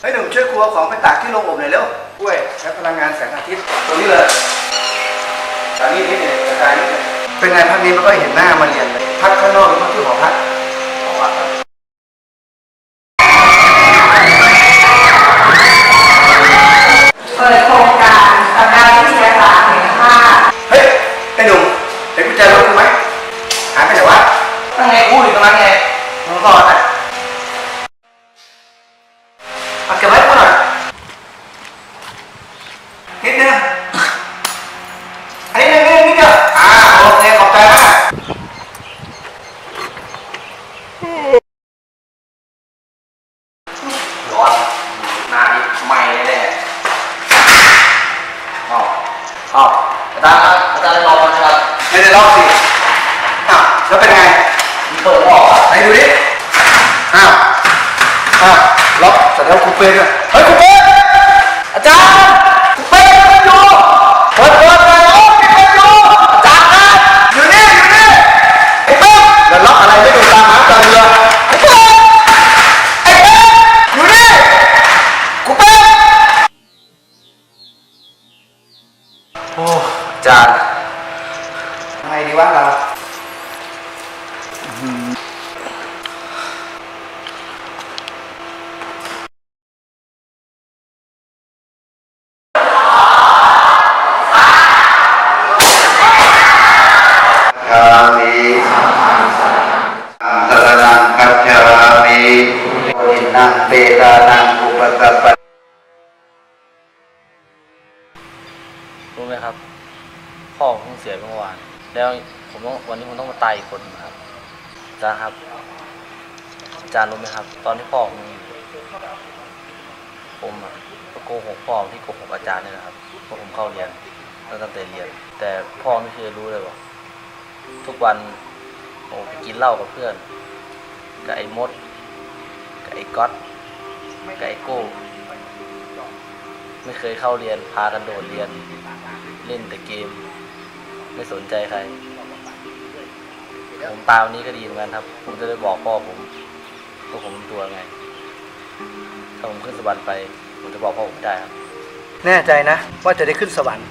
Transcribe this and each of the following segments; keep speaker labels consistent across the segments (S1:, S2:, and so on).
S1: เฮ้ยหนุ่มช่วยครัวของไปตากที่โรงอบหน่อยเร็วกล้วยใช้พลังงานแสงอาทิตย์ตรงนี้เลยจากนี้นิดเดียวกระจายนิดเดียวเป็นไงพักนี้ไม่ค่อยเห็นหน้ามาเรียนเลยพักข้างนอกหรือพักที่หอพัก กูอยู่ตรงนั้นไงมึงรอดอะเอาเก็บไว้กูหน่อยนิดนึงอันนี้นิดนึงนิดเดียวอ่าโอเคขอบใจมากร้อนหน้านี่ไหม้แน่ๆอ้าวอ้าวอาจารย์ครับอาจารย์ได้ลองไหมครับไม่ได้ลองสิอ้าวแล้วเป็นไงมันเปิดออกอะไหนดูดิอ้าวอ้าวล็อกแส ดงว่าคุณเป้ด้วยเฮ้ยคุณเป้อาจารย์คุณเป้คุณอยู่เปิดเปิดเปิดล็อกปิดประตูอาจารย์ครับอยู่นี่อยู่นี่ไอ้เป้แล้วล็อกอะไรไม่ดูตามหาตาเรือไอ้เป้ไอ้เป้อยู่นี่คุณเป้โอ้อาจารย์ไงดีวะเรา
S2: กามิสรนังคัจฉามิอิ นังเปตานังอุปกัปะ
S3: รู้ไหมครับ พ่อผมเพิ่งเสียเมื่อวาน แล้วผมต้องวันนี้ผมต้องมาตายอีกคนนึ่งครับอาจารย์ครับอาจารย์รู้ไหมครับ ตอนที่พ่อผมอยู่ผมอะก็โกหกพ่อที่โกหกอาจารย์นี่แหละครับเพราะผมเข้าเรียนตั้งแต่เรียน แต่พ่อไม่เคยรู้เลยว่าทุกวันผมไปกินเหล้ากับเพื่อนกับไอ้มด ไอ้ก๊อตกับไอ้โก้ ไม่เคยเข้าเรียนพากันโดดเรียน เล่นแต่เกม ไม่สนใจใคร ผมตามนี้ก็ดีเหมือนกันครับ ผมจะได้บอกพ่อผมว่าผมเป็นตัวไง ถ้าผมขึ้นสวรรค์ไป ผมจะบอกพ่อผมได้ครับ
S1: แน่ใจนะ ว่าจะได้ขึ้นสวรรค์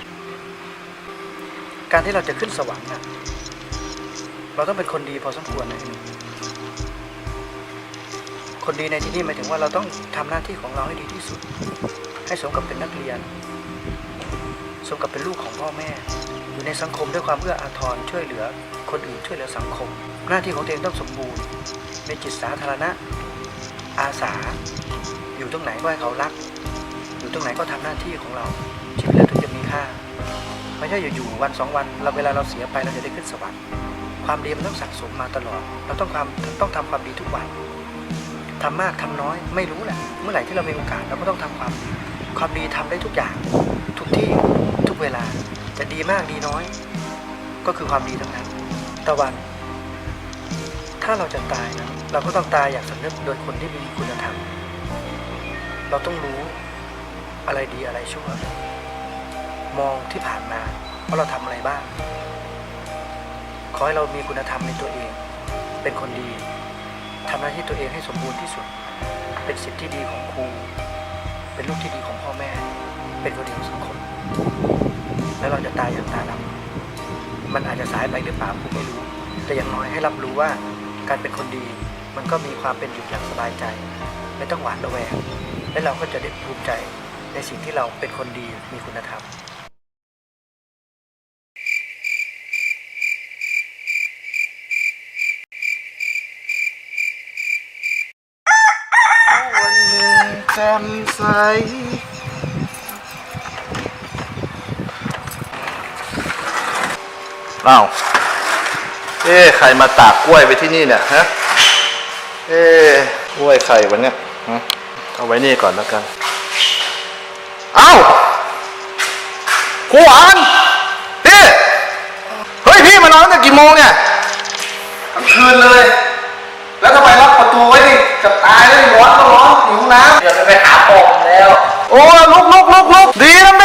S1: การที่เราจะขึ้นสวรรค์น่ะเราต้องเป็นคนดีพอสมควรนะ คนดีในที่นี้หมายถึงว่าเราต้องทำหน้าที่ของเราให้ดีที่สุด ให้สมกับเป็นนักเรียน สมกับเป็นลูกของพ่อแม่ อยู่ในสังคมด้วยความเอื้ออาทรช่วยเหลือ คนอื่นช่วยเหลือสังคม หน้าที่ของตัวเองต้องสมบูรณ์มีจิตสาธารณะ อาสา อยู่ตรงไหนก็ให้เขารัก อยู่ตรงไหนก็ทำหน้าที่ของเราชีวิตเราถึงจะมีค่าไม่ใช่อยู่ๆวันสองวันเราเวลาเราเสียไปเราจะได้ขึ้นสวรรค์ความดีมันต้องสะสมมาตลอด เราต้องความต้องทำความดีทุกวัน ทำมากทำน้อยไม่รู้แหละเมื่อไหร่ที่เรามีโอกาสเราก็ต้องทำความดีความดีทำได้ทุกอย่าง ทุกที่ทุกเวลาจะดีมากดีน้อย ก็คือความดีทั้งนั้นตะวัน ถ้าเราจะตายนะเราก็ต้องตายอย่างสำนึกโดยคนที่มีคุณธรรม เราต้องรู้อะไรดีอะไรชั่ว มองที่ผ่านมาว่าเราทำอะไรบ้าง ขอให้เรามีคุณธรรมในตัวเอง เป็นคนดี ทำหน้าที่ตัวเองให้สมบูรณ์ที่สุด เป็นสิทธิที่ดีของครู เป็นลูกที่ดีของพ่อแม่ เป็นคนดีของสังคม แล้วเราจะตายอย่างตาดำมันอาจจะสายไปหรือเปล่าผมไม่รู้ แต่อย่างน้อยให้รับรู้ว่าการเป็นคนดี มันก็มีความเป็นอยู่อย่างสบายใจ ไม่ต้องหวาดระแวง และเราก็จะได้ภูมิใจในสิ่งที่เราเป็นคนดีมีคุณธรรม
S2: วันหนึ่งแจ่มใส
S4: อ้าว เอ๊ะใครมาตากกล้วยไปที่นี่เนี่ยฮะ เอ๊ะกล้วยใครวะเนี่ยฮะเอาไว้นี่ก่อนแล้วกัน เอ้าครูหวานพี่ เฮ้ยพี่มานอนตั้งแต่กี่โมงเนี่ย
S1: ทั้งคืนเลย จะตายแล้วร้อนก็ร้อนหิวน้ำ
S3: เดี๋ยวจะไปหาปอมแล้ว
S4: โอ้ลุกลุกลุกลุกดีนะไ